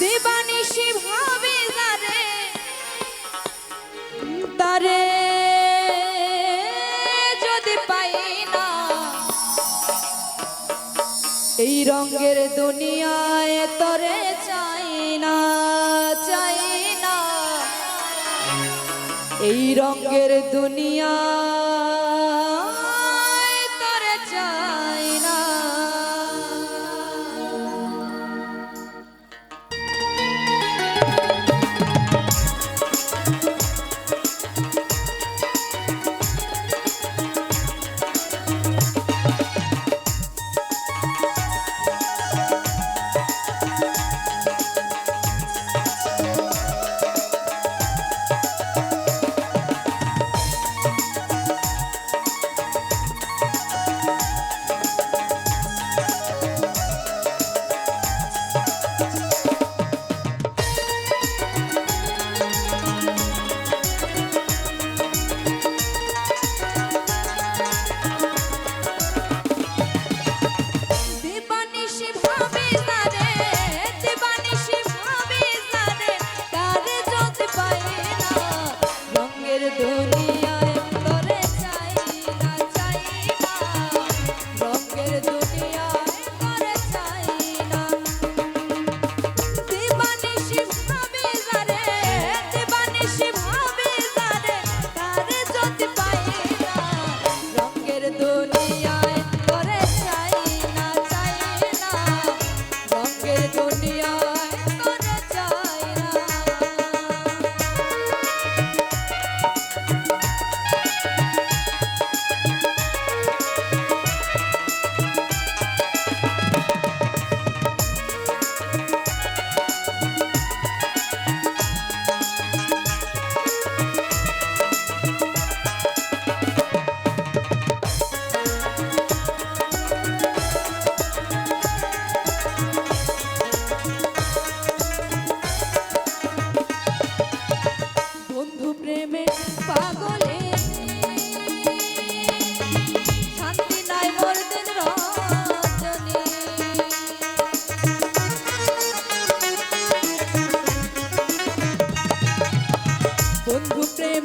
দেবানিশি ভাবে তারে যদি পাই না, এই রঙের দুনিয়ায় তরে চাই না চাই না। এই রঙের দুনিয়া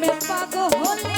প্রেমে পাগল